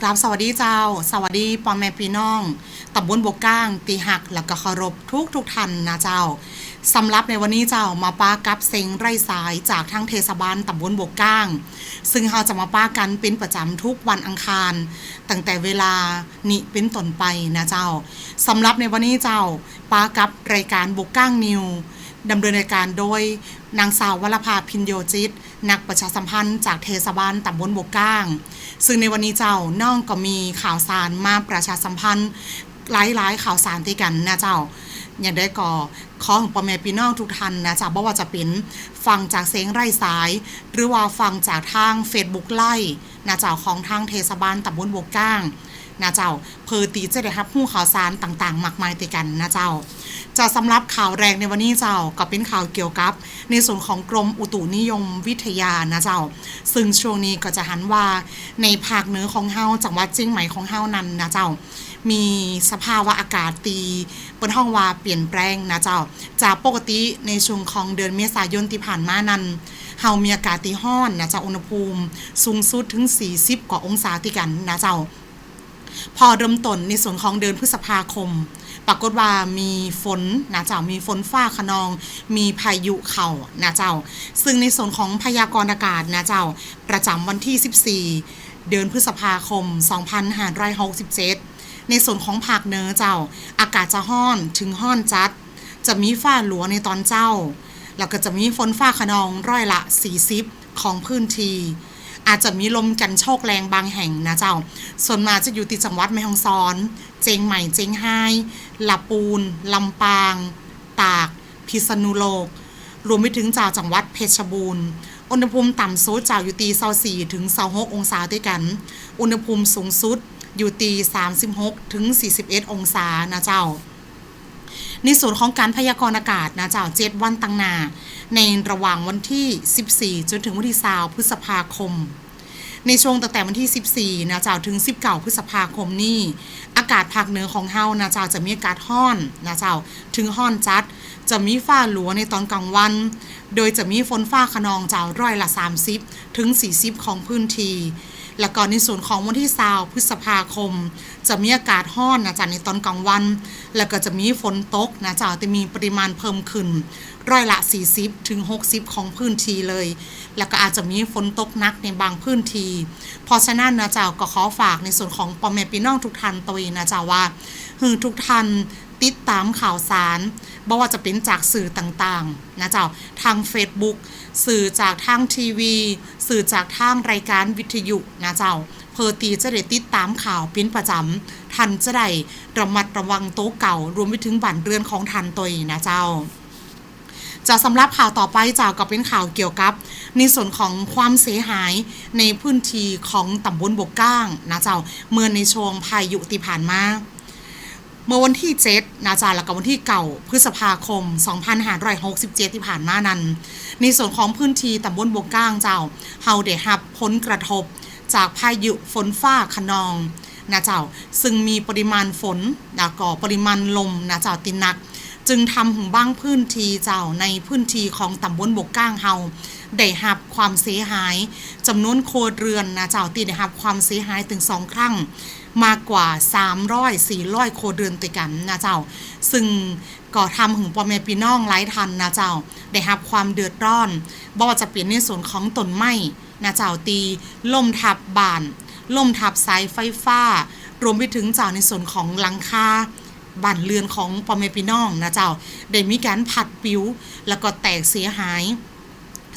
กราบสวัสดีเจ้า สวัสดีปอแม่พี่น้องตำบลบกก้าง ตีหักแล้วก็เคารพทุกทุกท่านนะเจ้าสำหรับในวันนี้เจ้ามาป้ากับเซ็งไร่สายจากทางเทศบาลตำบลบกก้าง ซึ่งเราจะมาป้ากันเป็นประจำทุกวันอังคาร ตั้งแต่เวลานี้เป็นต้นไปนะเจ้าสำหรับในวันนี้เจ้าป้ากับรายการบกก้างนิวดำเนินรายการโดยนางสาววรภาพินโยจิต นักประชาสัมพันธ์จากเทศบาลตำบลบกก้าง ซึ่งในวันนี้เจ้าน้องก็มีข่าวสารมาประชาสัมพันธ์หลายๆข่าวสารที่กันนะเจ้าอย่างได้ก่อขอของพ่อแม่พี่น้องทุกท่านนะจ๊ะบ่ว่าจะเป็นฟังจากเสียงไร้สาย หรือว่าฟังจากทาง Facebook ไล่นะเจ้าของทางเทศบาลตำบลบกก้างนะเจ้าเพอตีจะได้รับผู้ข่าวสารต่างๆมากมายติกันนะเจ้า จะสำรับข่าวแรกในวันนี้เจ้าก็เป็นข่าวเกี่ยวกับ ในส่วนของกรมอุตุนิยมวิทยานะเจ้า ซึ่งช่วงนี้ก็จะหันว่าในภาคเหนือของเฮาจังหวัดเชียงใหม่ของเฮานั้นนะเจ้า มีสภาวะอากาศตีเปิ้นห้องว่าเปลี่ยนแปลงนะเจ้า จากปกติในช่วงของเดือนเมษายนที่ผ่านมานั้นเฮามีอากาศที่ร้อนนะเจ้าอุณหภูมิ สูงสุดถึง 40 กว่าองศาที่กันนะเจ้า พอเริ่มต้นในส่วนของเดือนพฤษภาคม ปรากฏว่ามีฝนนะเจ้ามีฝนฟ้าขนอง มีพายุเข่านะเจ้า ซึ่งในส่วนของพยากรณ์อากาศนะเจ้า ประจำวันที่ 14 เดือนพฤษภาคม 2567 ในส่วนของภาคเหนือเจ้า อากาศจะห้อนถึงห้อนจัด จะมีฟ้าหลัวในตอนเจ้า แล้วก็จะมีฝนฟ้าขนองร้อยละ 40 ของพื้นที่ อาจจะมีลมกันโชกแรงบางแห่งนะเจ้า ส่วนมาจะอยู่ที่จังหวัดแม่ฮ่องสอน เจียงใหม่เจียงไฮ้ลำปูน ลำปาง ตาก พิษณุโลก รวมไปถึงจากจังหวัดเพชรบูรณ์ อุณหภูมิต่ำสุดจากอยู่ตี24ถึง26องศาด้วยกัน อุณหภูมิสูงสุดอยู่ตี36ถึง41 องศานะเจ้า ในส่วนของการพยากรณ์อากาศนะเจ้าเจ็ดวันตั้งนา ในระหว่างวันที่ 14 จนถึงวันที่20พฤษภาคม ในช่วงตั้งแต่วันที่ 14นะเจ้าถึง 19 พฤษภาคมนี้อากาศภาคเหนือของเฮานะเจ้าจะมีอากาศห้อนนะเจ้าถึงห้อนจัด จะมีฟ้าหลัวในตอนกลางวัน โดยจะมีฝนฟ้าขนองเจ้าร้อยละ 30 ถึง 40 ของพื้นที่ แล้วก็ในส่วนของวันที่20พฤษภาคม จะมีอากาศห้อนนะจ๊ะในตอนกลางวัน แล้วก็จะมีฝนตกนะจ๊ะจะมีปริมาณเพิ่มขึ้น ร้อยละ 40ถึง60 ของพื้นที่เลย แล้วก็อาจจะมีฝนตกหนักในบางพื้นที่เพราะฉะนั้นนะจ๊ะก็ขอฝากในส่วนของปอแม่พี่น้องทุกท่านตัวเองนะจ๊ะว่าคือทุกท่านติดตามข่าวสาร บ่ว่าจะเป็นจากสื่อต่างๆนะเจ๊ะทาง Facebook สื่อจากทางทีวี สื่อจากทางรายการวิทยุนะเจ้าเพอตีจะได้ติดตามข่าวเป็นประจำทันจะได้ระมัดระวังโต๊ะเก่ารวมไปถึงบ้านเรือนของทันตัวเองนะเจ้าจะสำหรับข่าวต่อไปเจ้าก็เป็นข่าวเกี่ยวกับ ในส่วนของความเสียหายในพื้นที่ของตำบลบกก้างนะเจ้าเมื่อในช่วงพายุที่ผ่านมา เมื่อวันที่7นะจ๊ะแล้วก็วันที่เก่าพฤษภาคม 2567 ที่ผ่านมานั้น ในส่วนของพื้นที่ตำบลบวกก้างเจ้าเฮาได้รับผลกระทบ จากพายุฝนฟ้าขนองนะเจ้าซึ่งมีปริมาณฝนนะก็ปริมาณลมนะเจ้าตินนัก จึงทำให้บางพื้นที่เจ้าในพื้นที่ของตำบลบกก้างเฮาได้รับความเสียหายจำนวนโครัวเรือนนะเจ้าที่ได้รับความเสียหายถึงสองครั้ง มากกว่า 300 400โครัวเรือนติดกันนะเจ้า ซึ่งก็ทำถึงพ่อแม่พี่น้องหลายทันนะเจ้า ได้รับความเดือดร้อนบ่ว่าจะเป็นในส่วนของต้นไม้นะเจ้าตีล่มทับบ้านล่มทับสายไฟฟ้า รวมไปถึงเจ้าในส่วนของหลังคาบ้านเรือนของพ่อแม่พี่น้องนะเจ้า ได้มีการผัดปิ้ว แล้วก็แตกเสียหาย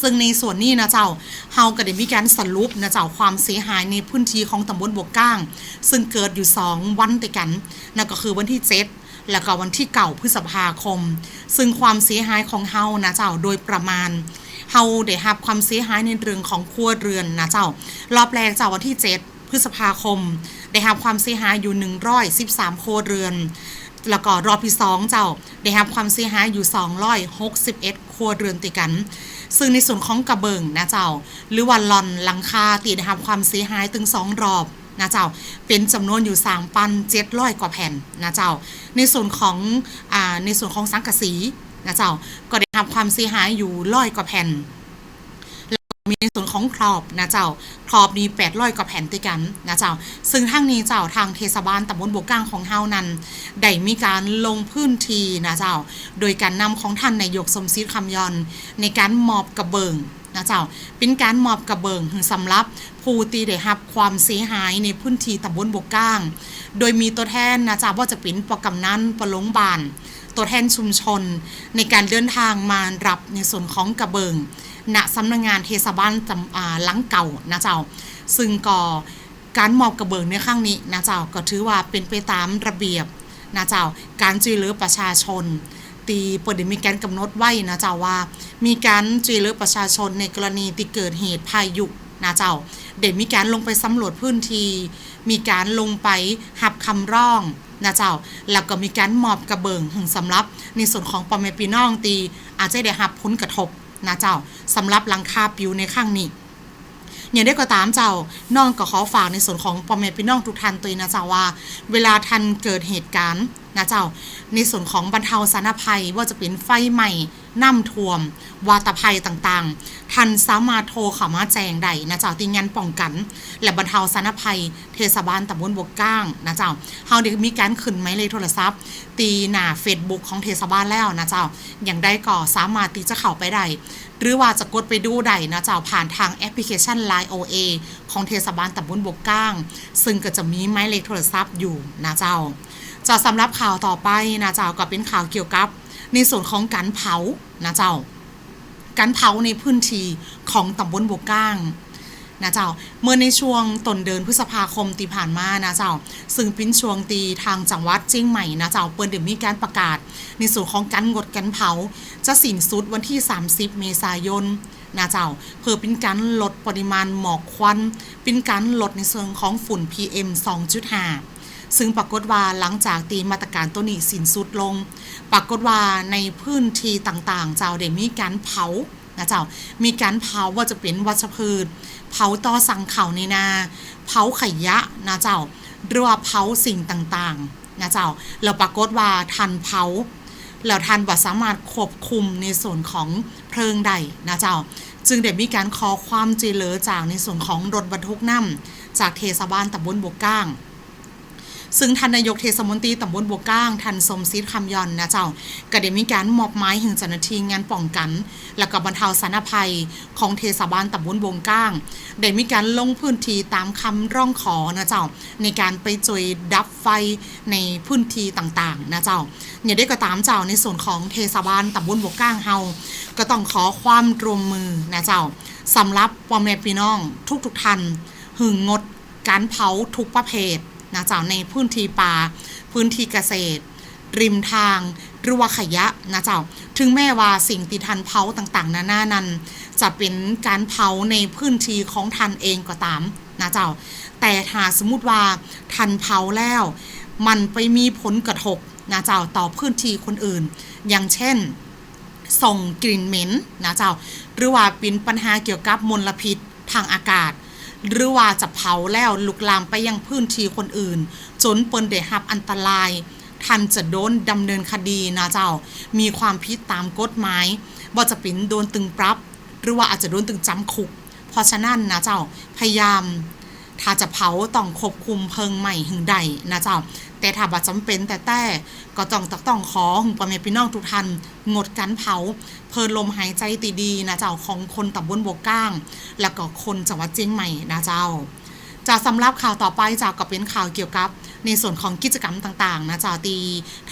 ซึ่งในส่วนนี้นะเจ้าเฮาก็ได้มีการสรุปนะเจ้าความเสียหายในพื้นที่ของตำบลบวกก้าง ซึ่งเกิดอยู่ 2 วันติดกันนั่นก็คือวันที่ 7 แล้วก็วันที่เก่าพฤษภาคม ซึ่งความเสียหายของเฮานะเจ้าโดยประมาณเฮาได้รับความเสียหายในเรื่องของครัวเรือนนะเจ้ารอบแรกเจ้าวันที่ 7 พฤษภาคม ได้รับความเสียหายอยู่ 113ครัวเรือนแล้วก็รอบที่สองเจ้าได้รับความเสียหายอยู่ 261 ครัวเรือนติดกัน ซึ่งในส่วนของกระเบิงนะเจ้า หรือว่าลอนหลังคาตีนะครับความเสียหายถึงสองรอบนะเจ้า เป็นจำนวนอยู่สามปันเจ็ดร้อยกว่าแผ่นนะเจ้า ในส่วนของอ่าในส่วนของสังกะสีนะเจ้า ก็ได้รับความเสียหายอยู่ร้อยกว่าแผ่น มีในส่วนของครอบนะเจ้าครอบนี้แปดร้อยกว่าแผ่นติกันนะเจ้า ซึ่งทั้งนี้เจ้าทางเทศบาลตำบลบกก้างของเฮานั้นได้มีการลงพื้นที่นะเจ้า โดยการนำของท่านนายกสมศรีคำยอน ในการมอบกระเบิงนะเจ้า เป็นการมอบกระเบิงสำหรับผู้ตีได้รับความเสียหายในพื้นที่ตำบลบกก้าง โดยมีตัวแทนนะเจ้าว่าจะเป็นปกำนันปลงบาน ตัวแทนชุมชน ในการเดินทางมารับในส่วนของกระเบิง ณสำนักงงานเทศบาลจำหลังเก่านะเจ้า ซึ่งก็การมอบกระเบิงในครั้งนี้นะเจ้าก็ถือว่าเป็นไปตามระเบียบนะเจ้าการช่วยเหลือประชาชน ตีเปิดได้มีการกำหนดไว้นะเจ้าว่า มีการช่วยเหลือประชาชนในกรณีที่เกิดเหตุพายุนะเจ้าเด็มีการลงไปสำรวจพื้นที่มีการลงไปหับคำร้องนะเจ้า แล้วก็มีการมอบกระเบิงถึงสำหรับในส่วนของปอมเมปีน้องตีอาจจะได้รับผลกระทบ นะเจ้าสำหรับหลังคาปิวในข้างนี้ อย่างได้ก็ตามเจ้าน้องก็ขอฝากในส่วนของพ่อแม่พี่น้องทุกท่านตัวนะเจ้าว่า เวลาท่านเกิดเหตุการณ์นะเจ้า ในส่วนของบรรเทาสาธารณภัยว่าจะเป็นไฟไหม้น้ำท่วม วาตภัยต่างๆท่านสามารถโทรเข้ามาแจ้งได้นะเจ้าตีงานป้องกัน และบรรเทาสาธารณภัย เทศบาลตำบลบวกก้างนะเจ้าเฮาเด็กมีการขึ้นไหมเลยโทรศัพท์ ตีหน้า Facebook ของเทศบาลแล้วนะเจ้าอย่างได้ก็สามารถที่จะเข้าไปได้ หรือว่าจะกดไปดูได้นะเจ้าผ่านทางแอปพลิเคชัน Line OA ของเทศบาลตำบลบวกก้าง ซึ่งก็จะมีหมายเลขโทรศัพท์อยู่นะเจ้าจะสำหรับข่าวต่อไปนะเจ้าก็เป็นข่าวเกี่ยวกับ ในส่วนของการเผานะเจ้าการเผาในพื้นที่ของตำบลบวกก้าง นะเจ้า เมื่อในช่วงต้นเดือนพฤษภาคมที่ผ่านมานะเจ้า ซึ่งเป็นช่วงตีทางจังหวัดเชียงใหม่นะเจ้าเปิ้นเดี๋ยวมีการประกาศ ในส่วนของการงดการเผา จะสิ้นสุดวันที่ 30 เมษายนนะเจ้าเพื่อเป็นการลดปริมาณหมอกควัน เป็นการลดในส่วนของฝุ่น PM 2.5 ซึ่งปรากฏว่าหลังจากตีมาตรการตัวนี้สิ้นสุดลง ปรากฏว่าในพื้นที่ต่างๆ เจ้าได้มีการเผา นะเจ้า มีการเผาว่าจะเป็นวัชพืช เผาต่อสังเข่าในนา เผาขยะนะเจ้า หรือว่าเผาสิ่งต่างๆนะเจ้าแล้วปรากฏว่าทันเผาแล้วทันบ่สามารถควบคุมในส่วนของเพลิงได้นะเจ้า จึงได้มีการขอความเจริญจากในส่วนของรถบรรทุกน้ำจากเทศบาลตำบลบกก้าง ซึ่งท่านนายกเทศมนตรีตำบลบัวก้างท่านสมศิษย์คำยอนนะเจ้าก็ได้มีการมอบหมายถึงเจ้าหน้าที่งานป้องกัน และก็บรรเทาสาธารณภัยของเทศบาลตำบลบวงก้างได้มีการลงพื้นที่ตามคำร้องขอนะเจ้าในการไปช่วยดับไฟในพื้นที่ต่างๆนะเจ้าอย่าได้ก็ตามเจ้าในส่วนของเทศบาลตำบลบวกก้างเฮาก็ต้องขอความร่วมมือนะเจ้าสำหรับพ่อแม่พี่น้องทุกๆท่านหึงงดการเผาทุกประเภท นะเจ้าในพื้นที่ป่า พื้นที่เกษตร ริมทางหรือว่าขยะนะเจ้า ถึงแม้ว่าสิ่งที่ทันเผาต่างๆ นานานั้น จะเป็นการเผาในพื้นที่ของทันเองก็ตามนะเจ้า แต่ถ้าสมมติว่าทันเผาแล้ว มันไปมีผลกระทบนะเจ้าต่อพื้นที่คนอื่น อย่างเช่นส่งกลิ่นเหม็นนะเจ้า หรือว่าเป็นปัญหาเกี่ยวกับมลพิษทางอากาศ หรือว่าจะเผาแล้วลุกลามไปยังพื้นที่คนอื่น จนเปิ้นได้รับอันตรายทันจะโดนดำเนินคดีนะเจ้า มีความผิดตามกฎหมายว่าจะปินโดนตึงปรับ หรือว่าอาจจะโดนตึงจำคุก เพราะฉะนั้นนะเจ้าพยายาม ถ้าจะเผาต้องควบคุมเพลิงใหม่หึงใดนะเจ้า แต่ถ้าบ่จำเป็นแต่แต่ก็ต้องตักต้องขอหึงพ่อแม่พี่น้องทุกท่านงดการเผา เพิ่นลมหายใจตีดีนะเจ้าของคนตำบลบวกก้าง แล้วก็คนจังหวัดเชียงใหม่นะเจ้าจะสำหรับข่าวต่อไปจากก็เป็นข่าวเกี่ยวกับ ในส่วนของกิจกรรมต่างๆนะเจ้าตี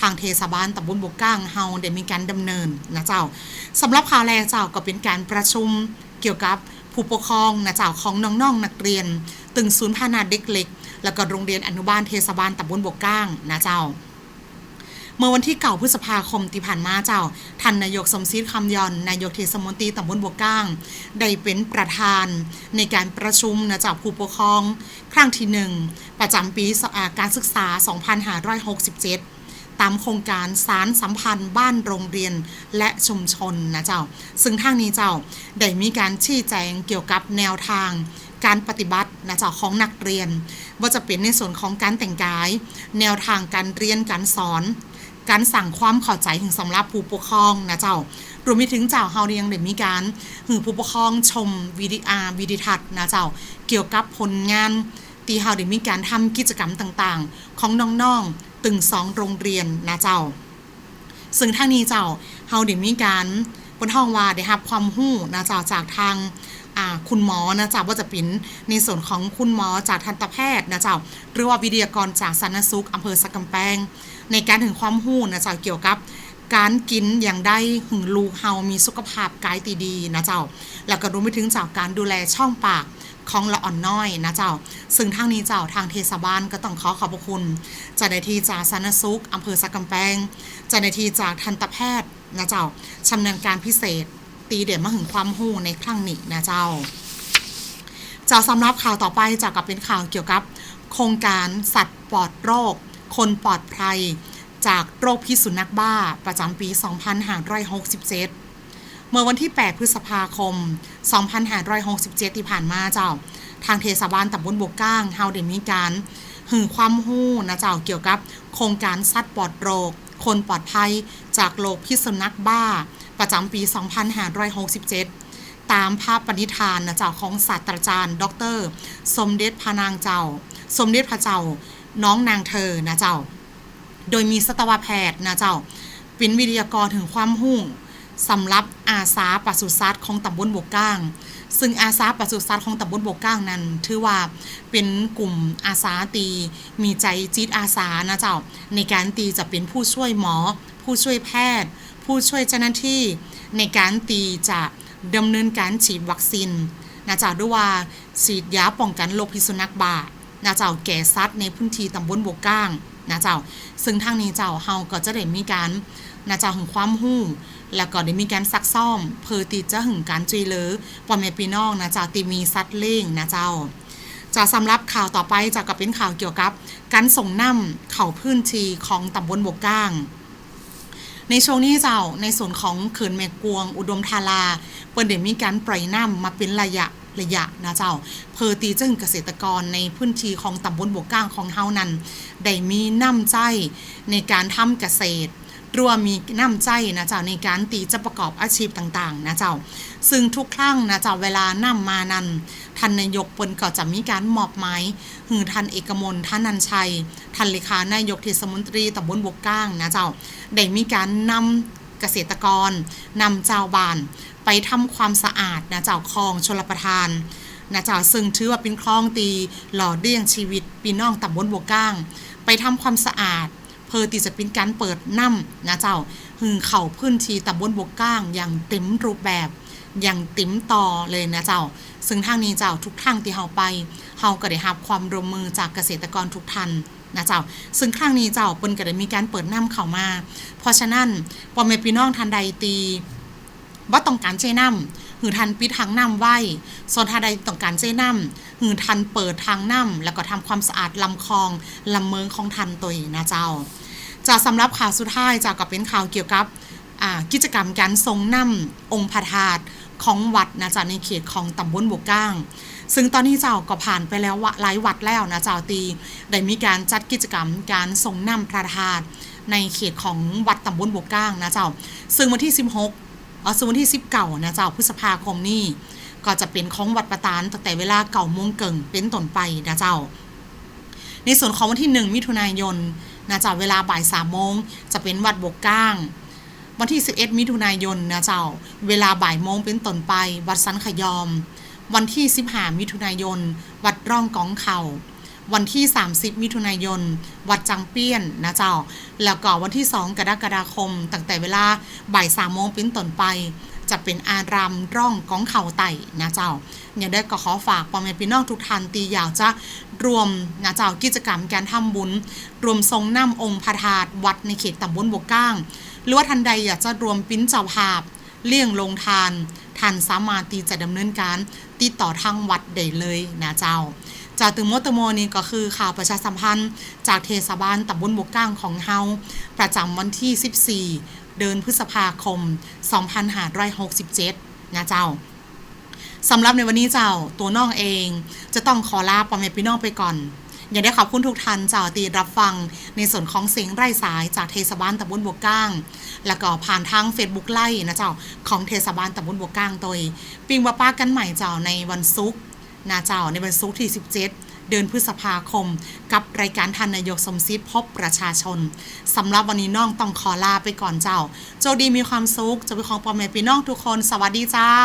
ทางเทศบาลตำบลบวกก้างเฮาได้มีการดำเนินนะเจ้าสำหรับข่าวแรกเจ้าก็เป็นการประชุมเกี่ยวกับผู้ปกครองนะเจ้าของน้องๆนักเรียน ตึงศูนย์พัฒนาเด็กเล็ก แล้วก็โรงเรียนอนุบาลเทศบาลตำบลบวกก้างนะเจ้า เมื่อวันที่เก่าพฤษภาคมที่ผ่านมาเจ้าท่านนายกสมศรีคำยอนนายกเทศมนตรีตำบลบวกก้าง ได้เป็นประธานในการประชุมนะเจ้าผู้ปกครอง ครั้งที่หนึ่งประจำปีอ่าการศึกษา 2567ตามโครงการสารสัมพันธ์บ้านโรงเรียนและชุมชนนะเจ้า ซึ่งทางนี้เจ้า ได้มีการชี้แจงเกี่ยวกับแนวทาง การปฏิบัติ นะเจ้าของนักเรียน ว่าจะเป็นในส่วนของการแต่งกาย แนวทางการเรียนการสอน การสั่งความเข้าใจถึงสำหรับผู้ปกครองนะเจ้ารวมไปถึงเจ้าเฮาเรียงได้มีการหือผู้ปกครองชมวิดีอาร์วิดีทัศน์นะเจ้าเกี่ยวกับผลงานตีเฮาได้มีการทำกิจกรรมต่างๆ ของน้องๆตึงสองโรงเรียนนะเจ้า ซึ่งทางนี้เจ้าเฮาได้มีการบนห้องว่าได้รับความรู้นะเจ้าจากทาง คุณหมอนะจ้าว่าจะเป็นในส่วนของคุณหมอจากทันตแพทย์นะจ้าหรือว่าวิทยากรจากสันนสุขอำเภอสักกำแพงในการถึงความรู้นะจ้าเกี่ยวกับการกินอย่างได้หึงลูกเฮามีสุขภาพกายตีดีนะเจ้า แล้วก็รวมไปถึงจากการดูแลช่องปากของละอ่อนน้อยนะเจ้า ซึ่งทางนี้เจ้าทางเทศบาลก็ต้องขอขอบพระคุณจ้าหน้าที่จากสาธารณสุขอำเภอสักกำแพงจ้าหน้าที่จากทันตแพทย์นะเจ้าชำนาญการพิเศษ ตีเด่นมาถึงความหู้ในครั้งนี้นะเจ้าจะสำหรับข่าวต่อไปจะกับเป็นข่าวเกี่ยวกับ โครงการสัตว์ปลอดโรค คนปลอดภัย จากโรคพิษสุนัขบ้าประจำปี 2567 เมื่อวันที่ 8 พฤษภาคม 2567 ที่ผ่านมาเจ้า ทางเทศบาลตำบลบกก้างเฮาได้มีการหึงความหู้นะเจ้าเกี่ยวกับ โครงการสัตว์ปลอดโรค คนปลอดภัย จากโรคพิษสุนัขบ้า ประจำปี 2567 ตามภาพปณิธานนะเจ้าของศาสตราจารย์ ดร สมเด็จพระนางเจ้า สมเด็จพระเจ้า น้องนางเธอนะเจ้า โดยมีสัตวแพทย์นะเจ้าเป็นวิทยากรถึงความหู้สำหรับอาสาปศุสัตว์ของตำบลบกก้าง ซึ่งอาสาปศุสัตว์ของตำบลบกก้างนั้น ถือว่าเป็นกลุ่มอาสาตีมีใจจิตอาสานะเจ้า ในการตีจะเป็นผู้ช่วยหมอ ผู้ช่วยแพทย์ ผู้ช่วยเจ้าหน้าที่ในการตีจะดำเนินการฉีดวัคซีนนะจ้าด้วยว่าฉีดยาป้องกันโรคพิษสุนัขบ้านะเจ้าแก่สัตว์ในพื้นที่ตำบลบกก้างนะเจ้า ซึ่งทางนี้เจ้าเฮาก็จะได้มีการนะเจ้าหึงความหู้ แล้วก็ได้มีการซักซ่อม เพอติจะหึงการจุยเลือปอมแม่พี่น้องนะเจ้าตีมีสัตว์เลี้ยงนะเจ้าจะสำหรับข่าวต่อไปจะก็เป็นข่าวเกี่ยวกับ การส่งน้ำเข่าพื้นที่ของตำบลบกก้าง ในช่วงนี้เจ้าในส่วนของเขื่อนแม่กวง อุดมธาราเปิ้นได้มีการปล่อยน้ำมาเป็นระยะระยะนะเจ้า เพอตีจึงเกษตรกรในพื้นที่ของตำบลบกก้างของเฮานั้น ได้มีน้ำใจในการทำเกษตร รวมมีน้ำใจนะเจ้าในการตีจะประกอบอาชีพต่างๆนะเจ้าซึ่งทุกครั้งนะเจ้าเวลานํมานั้นท่านนายกปนก็จะมีการมอบหมายหือท่านเอกมลท่านนันชัยท่านเลขานายกเทศมนตรีตำบลบกก้างนะเจ้าได้มีการนำเกษตรกรนำเจ้าบ้านไปทำความสะอาดนะเจ้าคลองชลประทานนะเจ้าซึ่งถือว่าเป็นคลองตีหล่อเลี้ยงชีวิตพี่น้องตำบลบกก้าง ไปทำความสะอาด เพอที่จะเป็นการเปิดน้ำนะเจ้าหึงเข่าพื้นที่ตำบลบกก้างอย่างเต็มรูปแบบอย่างติ๋มต่อเลยนะเจ้า ซึ่งทางนี้เจ้าทุกทางที่เฮาไปเฮาก็ได้รับความร่วมมือจากเกษตรกรทุกท่านนะเจ้า ซึ่งครั้งนี้เจ้าเปิ้นก็ได้มีการเปิดน้ำเข้ามา เพราะฉะนั้นพ่อแม่พี่น้องท่านใดตีบ่ต้องการเจน้ำ หือทันปิดทางน้ำไว้ส่วนท่านใดต้องการเจน้ำหือทันเปิดทางน้ำแล้วก็ทำความสะอาดลำคลองลำเมืองของทันตัวเองนะเจ้าจะสำหรับข่าวสุดท้ายจะก็เป็นข่าวเกี่ยวกับกิจกรรมการทรงน้ำองค์พระธาตุของวัดนะจ๊ะในเขตของตำบลบวกก้าง ซึ่งตอนนี้เจ้าก็ผ่านไปแล้ววะหลายวัดแล้วนะเจ้าตีได้มีการจัดกิจกรรมการทรงน้ำพระธาตุในเขตของวัดตำบลบวกก้างนะเจ้า ซึ่งวันที่ 16 ออซึ่วนที่19นะเจ้าพฤษภาคมนี้ก็จะเป็นของวัดประตานตั้งแต่เวลาเก่ามงเกิงเป็นต้นไปนะเจ้า ในส่วนของวันที่1มิถุนายนนะเจ้าเวลาบ่าย3โมงจะเป็นวัดบกก้าง วันที่ 11 มิถุนายนนะเจ้า เวลาบ่ายโมงเป็นต้นไป วัดสันขยอม วันที่ 15 มิถุนายน วัดร่องกองเข่า วันที่ 30 มิถุนายน วัดจังเปี้ยนนะเจ้า แล้วก็วันที่ 2 กรกฎาคม ตั้งแต่เวลาบ่าย3โมงเป็นต้นไป จะเป็นอารามร่องกองเขาไต่นะเจ้าอย่าได้ก็ขอฝากพ่อแม่พี่น้องทุกท่านตีอยากจะรวมนะเจ้ากิจกรรมการทำบุญ รวมทรงน้ำองค์พระธาตุวัดในเขตตำบลบวกก้าง หรือว่าทันใดอยากจะรวมปิ้นเจ้าภาพเลี่ยงลงทานท่านสามารถตีจะดำเนินการติดต่อทางวัดได้เลยนะเจ้า จากตึงโมตโมนี่ก็คือข่าวประชาสัมพันธ์ จากเทศบาลตำบลบกก้างของเฮาประจำวันที่ 14 เดือนพฤษภาคม 2567 นะเจ้าสำหรับในวันนี้เจ้าตัวน้องเองจะต้องขอลาพ่อแม่พี่น้องไปก่อน อยากได้ขอบคุณทุกท่านเจ้าตีรับฟังในส่วนของเสียงไร้สายจากเทศบาลตำบลบวกก้าง แล้วก็ผ่านทาง Facebook ไล่นะเจ้าของเทศบาลตำบลบวกก้างตัวปิงว่าป้ากันใหม่เจ้าในวันศุกร์ นาเจ้าในวันศุกร์ที่ 17 เดือนพฤษภาคม กับรายการทันนายกสมศิษย์พบประชาชนสำหรับวันนี้น้องต้องขอลาไปก่อนเจ้า โจดีมีความสุขจะไปของปอมแม่พี่น้องทุกคน สวัสดีเจ้า